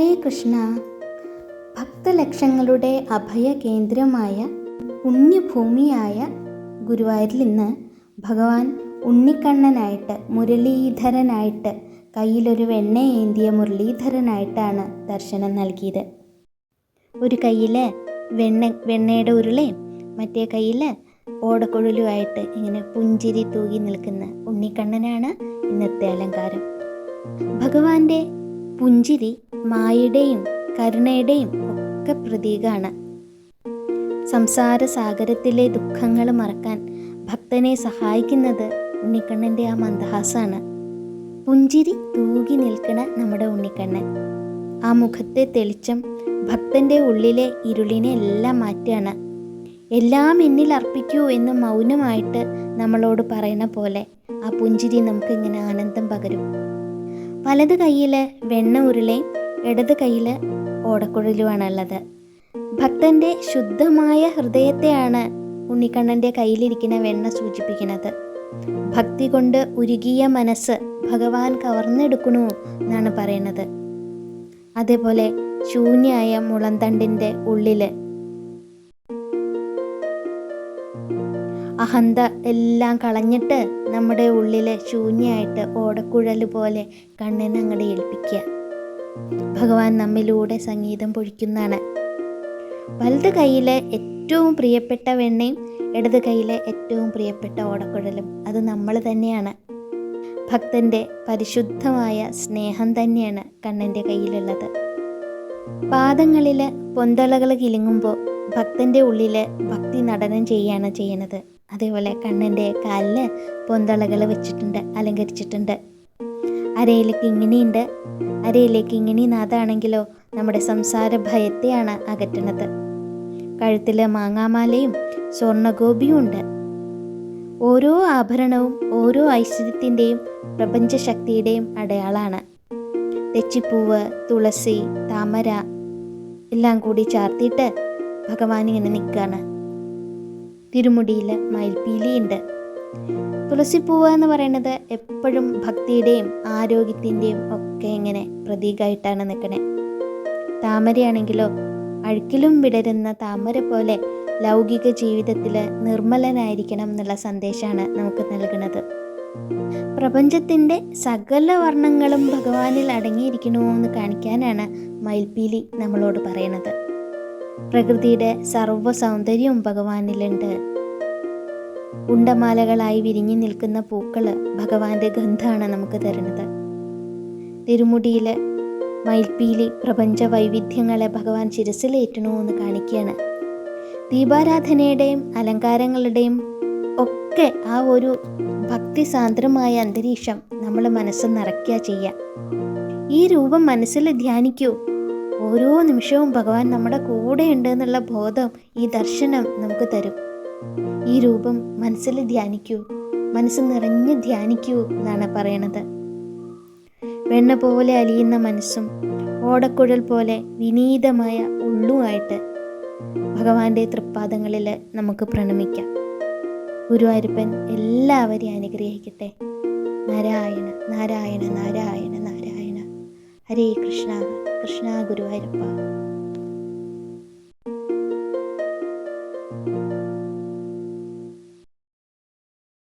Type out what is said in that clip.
ഹരേ കൃഷ്ണ. ഭക്തലക്ഷങ്ങളുടെ അഭയ കേന്ദ്രമായ പുണ്യഭൂമിയായ ഗുരുവായൂരിൽ ഇന്ന് ഭഗവാൻ ഉണ്ണിക്കണ്ണനായിട്ട് മുരളീധരനായിട്ട് കയ്യിലൊരു വെണ്ണയേന്തിയ മുരളീധരനായിട്ടാണ് ദർശനം നൽകിയത്. ഒരു കയ്യിൽ വെണ്ണ വെണ്ണയുടെ ഉരുളയും മറ്റേ കയ്യിൽ ഓടക്കുഴലുമായിട്ട് ഇങ്ങനെ പുഞ്ചിരി തൂകി നിൽക്കുന്ന ഉണ്ണിക്കണ്ണനാണ് ഇന്നത്തെ അലങ്കാരം. ഭഗവാന്റെ പുഞ്ചിരി മായയുടെയും കരുണയുടെയും ഒക്കെ പ്രതീകമാണ് സംസാര സാഗരത്തിലെ ദുഃഖങ്ങൾ മറക്കാൻ ഭക്തനെ സഹായിക്കുന്നത് ഉണ്ണിക്കണ്ണന്റെ ആ മന്ദഹാസാണ്. പുഞ്ചിരി തൂകി നിൽക്കണ നമ്മുടെ ഉണ്ണിക്കണ്ണൻ. ആ മുഖത്തെ തെളിച്ചം ഭക്തന്റെ ഉള്ളിലെ ഇരുളിനെ എല്ലാം മാറ്റുകയാണ്. എല്ലാം എന്നിൽ അർപ്പിക്കൂ എന്ന് മൗനമായിട്ട് നമ്മളോട് പറയുന്ന പോലെ ആ പുഞ്ചിരി നമുക്ക് ഇങ്ങനെ ആനന്ദം പകരും. വലത് കയ്യിൽ വെണ്ണ ഉരുളയും ഇടത് കയ്യിൽ ഓടക്കുഴലുമാണുള്ളത് ഭക്തന്റെ ശുദ്ധമായ ഹൃദയത്തെയാണ് ഉണ്ണിക്കണ്ണന്റെ കയ്യിലിരിക്കുന്ന വെണ്ണ സൂചിപ്പിക്കുന്നത്. ഭക്തി കൊണ്ട് ഉരുകിയ മനസ്സ് ഭഗവാൻ കവർന്നെടുക്കണു എന്നാണ് പറയുന്നത്. അതേപോലെ ശൂന്യായ മുളന്തണ്ടിന്റെ ഉള്ളിൽ അഹന്ത എല്ലാം കളഞ്ഞിട്ട് നമ്മുടെ ഉള്ളിൽ ശൂന്യായിട്ട് ഓടക്കുഴൽ പോലെ കണ്ണിനങ്ങടെ ഏൽപ്പിക്കുക. ഭഗവാൻ നമ്മിലൂടെ സംഗീതം പൊഴിക്കുന്നതാണ്. വലത് കൈയിലെ ഏറ്റവും പ്രിയപ്പെട്ട വെണ്ണയും ഇടത് കൈയിലെ ഏറ്റവും പ്രിയപ്പെട്ട ഓടക്കുഴലും അത് നമ്മൾ തന്നെയാണ്. ഭക്തന്റെ പരിശുദ്ധമായ സ്നേഹം തന്നെയാണ് കണ്ണന്റെ കയ്യിലുള്ളത്. പാദങ്ങളിൽ പൊന്തളകൾ കിലുങ്ങുമ്പോൾ ഭക്തന്റെ ഉള്ളിൽ ഭക്തി നടനം ചെയ്യാണ് ചെയ്യുന്നത്. അതേപോലെ കണ്ണന്റെ കാലിൽ പൊന്തളകൾ വെച്ചിട്ടുണ്ട് അലങ്കരിച്ചിട്ടുണ്ട്. അരയിലേക്ക് ഇങ്ങനെയുണ്ട്. അരയിലേക്ക് ഇങ്ങനെ നാഥാണെങ്കിലോ നമ്മുടെ സംസാര ഭയത്തെയാണ് അകറ്റുന്നത് കഴുത്തിൽ മാങ്ങാമാലയും സ്വർണഗോപിയും ഉണ്ട്. ഓരോ ആഭരണവും ഓരോ ഐശ്വര്യത്തിന്റെയും പ്രപഞ്ചശക്തിയുടെയും അടയാളാണ്. തെച്ചിപ്പൂവ് തുളസി താമര എല്ലാം കൂടി ചാർത്തിയിട്ട് ഭഗവാൻ ഇങ്ങനെ നിൽക്കുകയാണ് തിരുമുടിയിൽ മയിൽപ്പീലിയുണ്ട്. തുളസിപ്പൂവ് എന്ന് പറയുന്നത് എപ്പോഴും ഭക്തിയുടെയും ആരോഗ്യത്തിന്റെയും ഒക്കെ ഇങ്ങനെ പ്രതീകമായിട്ടാണ് നിൽക്കണേ. താമരയാണെങ്കിലോ അഴുക്കിലും വിടരുന്ന താമര പോലെ ലൗകിക ജീവിതത്തിൽ നിർമ്മലനായിരിക്കണം എന്നുള്ള സന്ദേശമാണ് നമുക്ക് നൽകുന്നത്. പ്രപഞ്ചത്തിന്റെ സകല വർണങ്ങളും ഭഗവാനിൽ അടങ്ങിയിരിക്കണോ എന്ന് കാണിക്കാനാണ് മയിൽപ്പീലി നമ്മളോട് പറയുന്നത് പ്രകൃതിയുടെ സർവ സൗന്ദര്യവും ഭഗവാനിലുണ്ട്. ഉണ്ടമാലകളായി വിരിഞ്ഞു നിൽക്കുന്ന പൂക്കൾ ഭഗവാന്റെ ഗന്ധമാണ് നമുക്ക് തരുന്നത്. തിരുമുടിയിൽ മയിൽപ്പീലി പ്രപഞ്ച വൈവിധ്യങ്ങളെ ഭഗവാൻ ചിരസിലേറ്റണോ എന്ന് കാണിക്കുകയാണ്. ദീപാരാധനയുടെയും അലങ്കാരങ്ങളുടെയും ഒക്കെ ആ ഒരു ഭക്തി സാന്ദ്രമായ അന്തരീക്ഷം നമ്മൾ മനസ്സ് നിറയ്ക്കുക ചെയ്യുക ഈ രൂപം മനസ്സിൽ ധ്യാനിക്കൂ. ഓരോ നിമിഷവും ഭഗവാൻ നമ്മുടെ കൂടെ ഉണ്ട് എന്നുള്ള ബോധം ഈ ദർശനം നമുക്ക് തരും. ഈ രൂപം മനസ്സിൽ ധ്യാനിക്കൂ മനസ്സ് നിറഞ്ഞ് ധ്യാനിക്കൂ എന്നാണ് പറയണത്. വെണ്ണ പോലെ അലിയുന്ന മനസ്സും ഓടക്കുഴൽ പോലെ വിനീതമായ ഉള്ളുമായിട്ട് ഭഗവാന്റെ തൃപ്പാദങ്ങളിൽ നമുക്ക് പ്രണമിക്കാം. ഗുരുവായൂരപ്പൻ എല്ലാവരെയും അനുഗ്രഹിക്കട്ടെ. നാരായണ നാരായണ നാരായണ നാരായണ. ഹരേ കൃഷ്ണ കൃഷ്ണ ഗുരുവായൂരപ്പ.